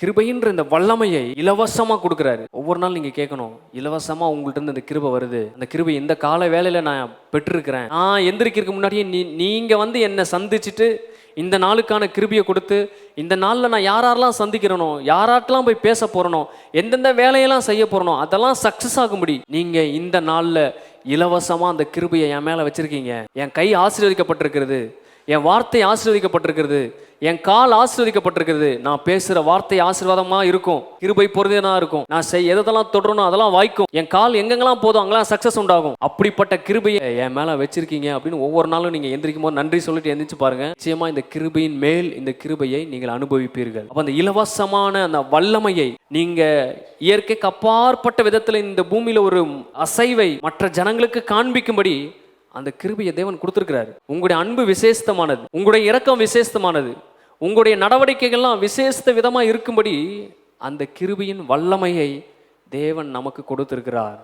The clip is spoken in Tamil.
கிருபைன்ற இந்த வல்லமையை இலவசமாக கொடுக்குறாரு. ஒவ்வொரு நாள் நீங்கள் கேட்கணும் இலவசமாக உங்கள்கிட்ட இருந்து இந்த கிருபை வருது. அந்த கிருபை இந்த கால வேலையில் நான் பெற்றிருக்கிறேன்? நான் எந்திரிக்கிறதுக்கு முன்னாடியே நீ நீங்கள் வந்து என்னை சந்திச்சுட்டு இந்த நாளுக்கான கிருபியை கொடுத்து இந்த நாளில் நான் யாரெல்லாம் சந்திக்கிறனோ யாராட்டெல்லாம் போய் பேச போகிறனோ எந்தெந்த வேலையெல்லாம் செய்ய போகிறனோ அதெல்லாம் சக்ஸஸ் ஆகும்படி நீங்கள் இந்த நாளில் இலவசமாக அந்த கிருபையை என் மேலே வச்சுருக்கீங்க. என் கை ஆசீர்வதிக்கப்பட்டிருக்கிறது. என் வார்த்தை ஆசீர்வதிக்கப்பட்டிருக்கிறது. என் கால் ஆசீர்வதிக்கப்பட்டிருக்கிறது. நான் பேசுகிற வார்த்தை ஆசீர்வாதமாக இருக்கும். கிருபை பொருதினா இருக்கும். நான் செய் எதெல்லாம் தொடரணும் அதெல்லாம் வாய்க்கும். என் கால் எங்கெங்கெல்லாம் போதும் அங்கெல்லாம் சக்ஸஸ் உண்டாகும். அப்படிப்பட்ட கிருபையை என் மேலே வச்சிருக்கீங்க அப்படின்னு ஒவ்வொரு நாளும் நீங்கள் எந்திரிக்கும் போது நன்றி சொல்லிட்டு எந்திரிச்சு பாருங்க. நிச்சயமாக இந்த கிருபையின் மேல் இந்த கிருபையை நீங்கள் அனுபவிப்பீர்கள். அப்போ அந்த இலவசமான அந்த வல்லமையை நீங்கள் இயற்கைக்கு அப்பாற்பட்ட விதத்தில் இந்த பூமியில் ஒரு அசைவை மற்ற ஜனங்களுக்கு காண்பிக்கும்படி அந்த கிருபையை தேவன் கொடுத்துருக்கிறாரு. உங்களுடைய அன்பு விசேஷமானது உங்களுடைய இரக்கம் விசேஷமானது உங்களுடைய நடவடிக்கைகள்லாம் விசேஷ விதமாக இருக்கும்படி அந்த கிருபியின் வல்லமையை தேவன் நமக்கு கொடுத்திருக்கிறார்.